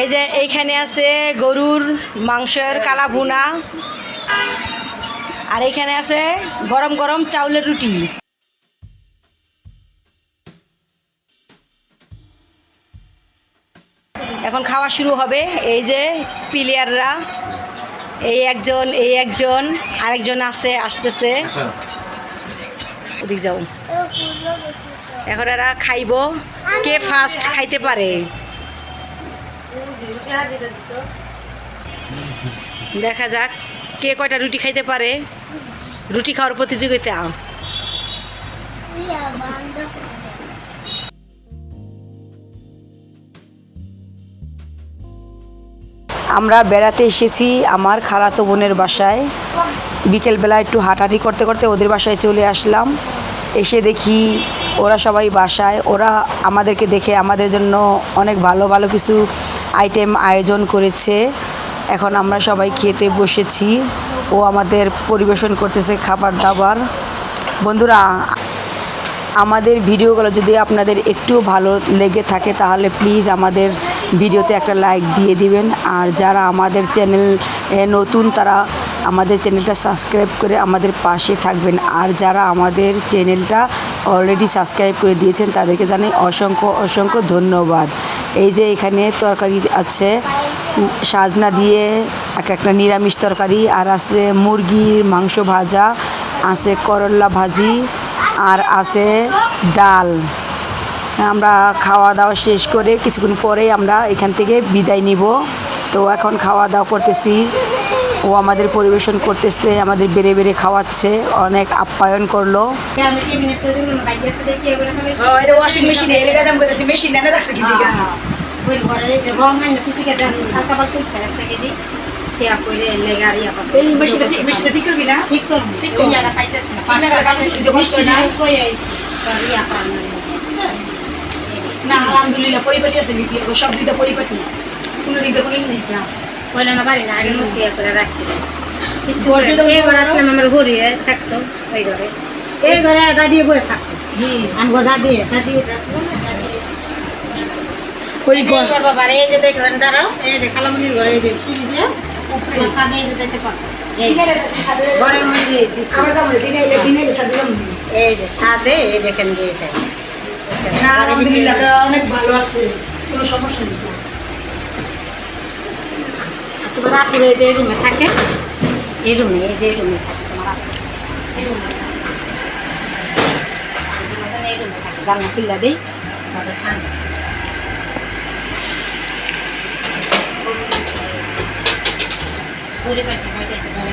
এই যে এইখানে আছে গরুর মাংসের কালা ভুনা আর এইখানে আছে গরম গরম চাউলের রুটি। এখন খাওয়া শুরু হবে। এই যে প্লেয়াররা, এই একজন এই একজন, আরেকজন আছে, আসতেছে। ওদিক যাও। এখন এরা খাইব, কে ফার্স্ট খাইতে পারে? দেখা যাক কে কয়টা রুটি খাইতে পারে। রুটি খাওয়ার প্রতিযোগিতা। আমরা বেড়াতে এসেছি আমার খালাতো বোনের বাসায়। বিকেলবেলা একটু হাঁটাহাঁটি করতে করতে ওদের বাসায় চলে আসলাম। এসে দেখি ওরা সবাই বাসায়। ওরা আমাদেরকে দেখে আমাদের জন্য অনেক ভালো ভালো কিছু আইটেম আয়োজন করেছে। এখন আমরা সবাই খেতে বসেছি। ও আমাদের পরিবেশন করতেছে খাবার দাবার। বন্ধুরা, আমাদের ভিডিওগুলো যদি আপনাদের একটু ভালো লেগে থাকে, তাহলে প্লিজ আমাদের ভিডিওতে একটা লাইক দিয়ে দিবেন। আর যারা আমাদের চ্যানেল নতুন, তারা আমাদের চ্যানেলটা সাবস্ক্রাইব করে আমাদের পাশে থাকবেন। আর যারা আমাদের চ্যানেলটা অলরেডি সাবস্ক্রাইব করে দিয়েছেন, তাদেরকে জানাই অসংখ্য অসংখ্য ধন্যবাদ। এই যে এখানে তরকারি আছে সাজনা দিয়ে এক একটা নিরামিষ তরকারি, আর আছে মুরগির মাংস ভাজা, আছে করল্লা ভাজি, আর আছে ডাল। আমরা খাওয়া দাওয়া শেষ করে কিছুক্ষণ পরে আমরা এখান থেকে বিদায় নিব। তো এখন খাওয়া দাওয়া করতেছি। ও আমাদের পরিবেশন করতেছে আমাদের বেড়ে বেড়ে খাওয়াচ্ছে অনেক আপ্যায়ন করল। এটা ওয়াশিং মেশিনে এর দাম করতেছি মেশিন এনে রাখছে কি দিকে এই করবি না না সব দিক দিয়ে পরিপাটি কোনো দিক দিয়ে কোনো ই নেই আমার ঘুরি থাকতো ওই ঘরে। এই ঘরে বসে থাকতো। হুম। আমি দাঁড়িয়ে দাঁড়িয়ে ওই ঘর। ঘর এই যে দেখবেন দাঁড়াও এই যে খালামুনির ঘরে এই যে সিঁড়ি দিয়ে উপরে যেতে পারতো এই যে, ঘরের মধ্যে এই যে ছাদে এই দেখেন যে এটা না আলহামদুলিল্লাহ আমরা অনেক ভালো আছে কোনো সমস্যা নেই। তোমার আপুরে যে রুমে থাকে। এই রুমে, এই যে রুমে থাকে এই রুমে থাকে। এই রুমে থাকে, জানলা খুললা পাইতেছি ঘরে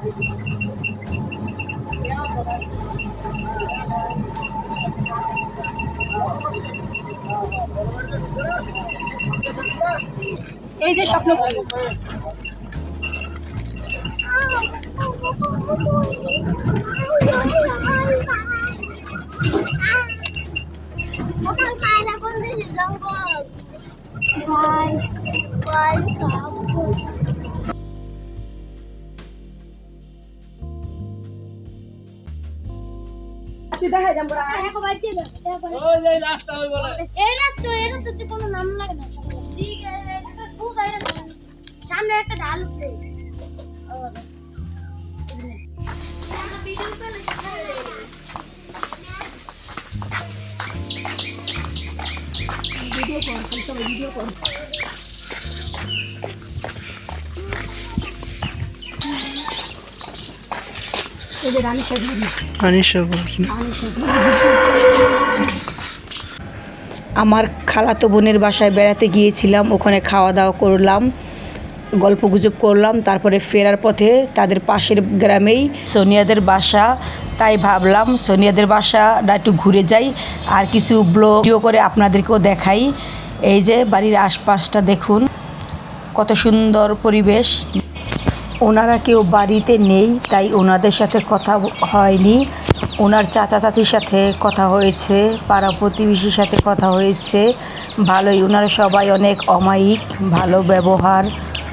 এই যে স্বপ্ন Bye. Bye. Bye. দেখাই তোর কি কয়টা টিকিট এই যে স্বপ্ন এই রাস্তা এই রাস্তাতে কোনো নাম লাগে না ঠিক আছে, একটা সোজা রাস্তা। সামনে একটা ঢাল উঠে আমার খালাতো বোনের বাসায় বেড়াতে গিয়েছিলাম ওখানে খাওয়া দাওয়া করলাম গল্প গুজব করলাম তারপরে ফেরার পথে তাদের পাশের গ্রামেই সোনিয়াদের বাসা তাই ভাবলাম সোনিয়াদের বাসাটা একটু ঘুরে যাই আর কিছু ব্লগ ভিডিও করে আপনাদেরকেও দেখাই। এই যে বাড়ির আশপাশটা দেখুন কত সুন্দর পরিবেশ। ওনারা কেউ বাড়িতে নেই, তাই ওনাদের সাথে কথা হয়নি। ওনার চাচা চাচির সাথে কথা হয়েছে, পাড়া প্রতিবেশীর সাথে কথা হয়েছে। ভালোই, ওনারা সবাই অনেক অমায়িক, ভালো ব্যবহার,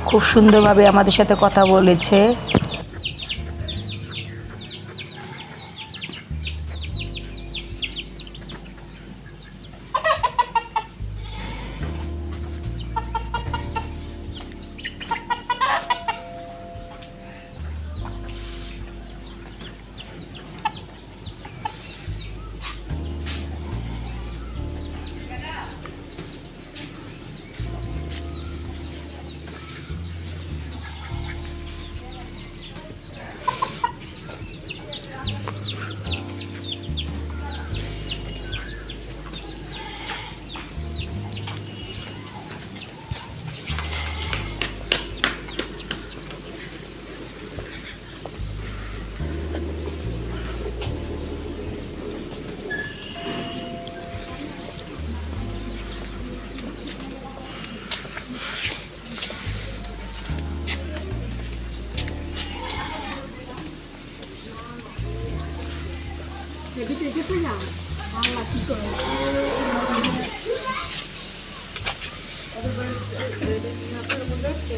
খুব সুন্দরভাবে আমাদের সাথে কথা বলেছে।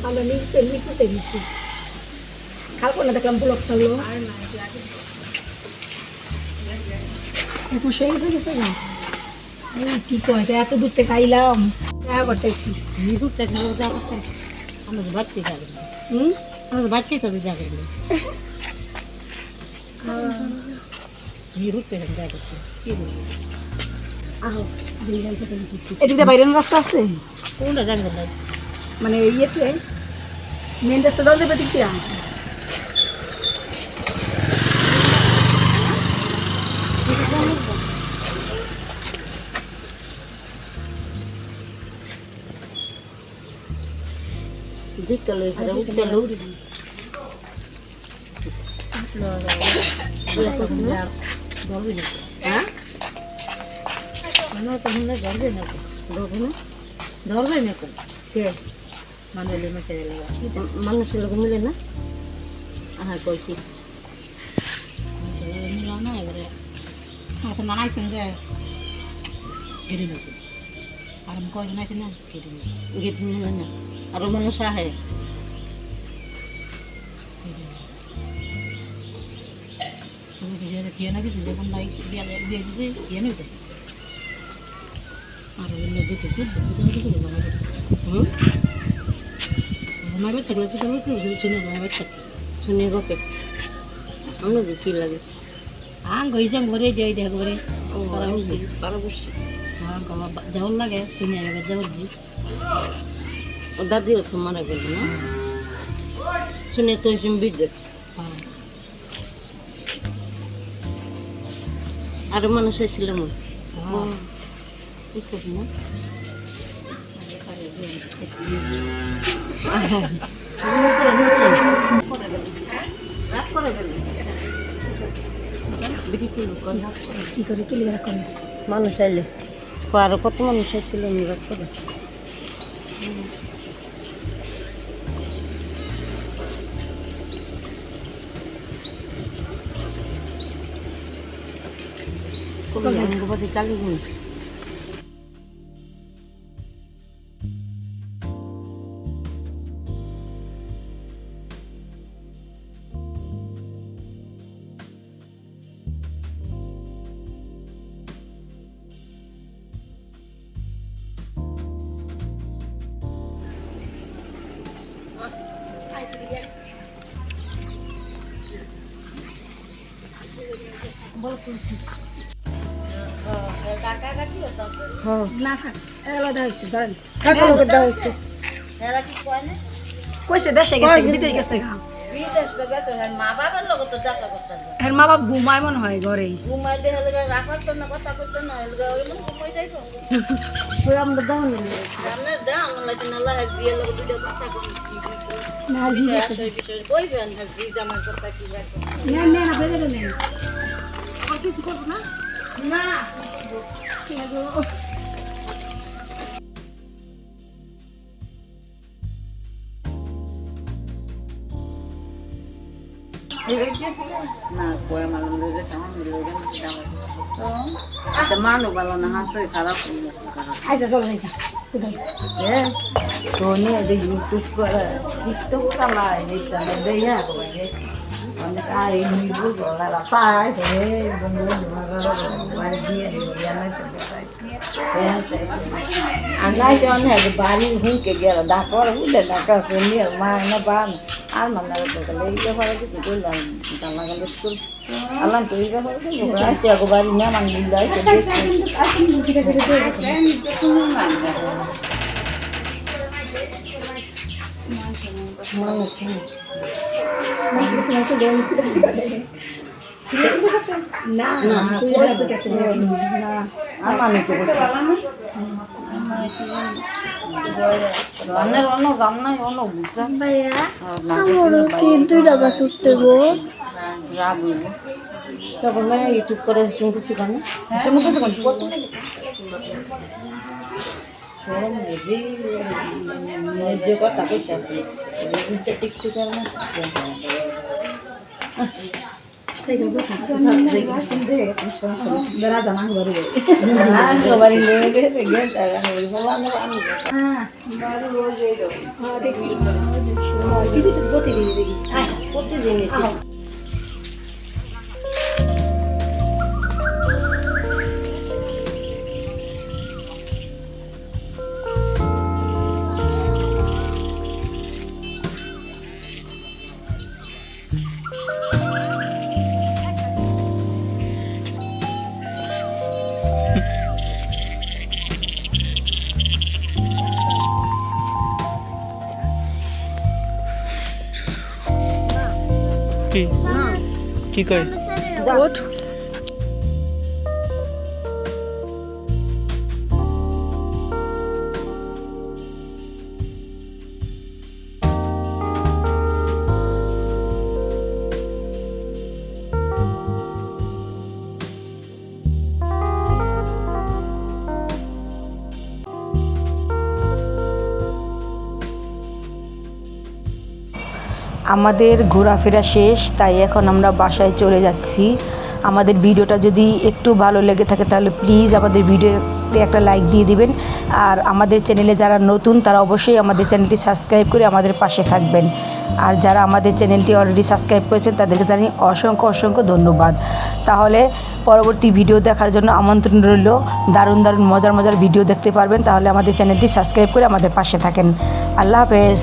আমরা নিতে নিতে গেছি কালকে না দেখলাম ব্লক চাললো একুশ হয়ে গেছে গেছে না কি কয় এত দূর থেকে আইলাম দেখা করতেছি দূর থেকে যা করতে আমাদের বাড়িতে যাবে হুম আমাদের বাড়িতে তবে যা এদিকে বাইরের রাস্তা আছে? কোনটা জানবে না মানে ইয়েতে? মেন রাস্তা দাও দেবে দিক ধরবি না হ্যাঁ মানে তখন ধরবে না ধরবে না ধরবে না কে মানে মেটে মানুষের লোক মিলে না হ্যাঁ কইছি মিলাও না এবারে এখন মানাইছেন যে এড়ি নতুন আর আমি কয়জন আছে না এড়ি গেট মিলে না আরও মানুষ আহে তুমি কি জানে কি না? কিছু যখন নাই বিয়া বিয়া দিতে বিয়া নেই তো আর কিছু বানাবে হুম আমার থাকলে তো সবাই তো শুনে আমার থাকলে শুনে গপে আমার কি লাগে আং গইজাং ঘরে যাই দেখ ঘরে আরও মানুষ ছিল মন কি করবি না কি করে ক্লিয়ার করে মানুষ আইলে। আরও কত মানুষ আইছিল রাত করে kuliah minggu pasti kali kunci. না থাক আলাদা হয়েছে ধরেন। এরা কি কয় না? কইছে দেশে গেছে বিদেশ গেছে। হ্যাঁ মা বাবার লোক তো দেখা করতে এর মা বাপ ঘুমায় মনে হয় ঘরে ঘুমাই দিয়ে হেলগা রাখার জন্য কথা করতে না হেলগা ওই মন ঘুমাই আমরা দাও না আমরা দে আঙুল লাগে না লাই বিয়ে দুটো কথা কোন না বিষয় কইবেন জি জামার কথা কি রাখো। না না না বেরে না কিছু করব না? না। না কয় মালুম লেগে কেমন লেগে তো আচ্ছা মানু ভালো না হাসই খারাপ আচ্ছা চলো যাই তো নিয়ে দেখি ইউটিউব করে টিকটক চালায় এইটা দেয়া করে অনেক আর এই নিবু গলা পায় হে বন্ধু বাড়ি দিয়ে দিব জানা আনাই জন হে বাড়ি হুঁকে গেল ডাকর উঠে ডাকার নিয়ে মা না বান আর মান্না তো গেলে এই ব্যাপারে কিছু করলাম জানা গেল স্কুল আলাম তো এই ব্যাপারে কিছু আসছে আগো বাড়ি না মান দিলাই তো তখন মানে ইউটিউব করে কিছু কত যে কথা কইছে আছে টিকটকের না বেড়া জানা ঘরে সবাই নিয়ে গেছে গেছে আমি বললাম আমি প্রতিদিন কি কয় আমাদের ঘোরাফেরা শেষ, তাই এখন আমরা বাসায় চলে যাচ্ছি। আমাদের ভিডিওটা যদি একটু ভালো লেগে থাকে, তাহলে প্লিজ আমাদের ভিডিওতে একটা লাইক দিয়ে দিবেন। আর আমাদের চ্যানেলে যারা নতুন, তারা অবশ্যই আমাদের চ্যানেলটি সাবস্ক্রাইব করে আমাদের পাশে থাকবেন। আর যারা আমাদের চ্যানেলটি অলরেডি সাবস্ক্রাইব করেছেন, তাদেরকে জানি অসংখ্য অসংখ্য ধন্যবাদ। তাহলে পরবর্তী ভিডিও দেখার জন্য আমন্ত্রণ রইল। দারুণ দারুণ, মজার মজার ভিডিও দেখতে পারবেন। তাহলে আমাদের চ্যানেলটি সাবস্ক্রাইব করে আমাদের পাশে থাকেন। আল্লাহ হাফেজ।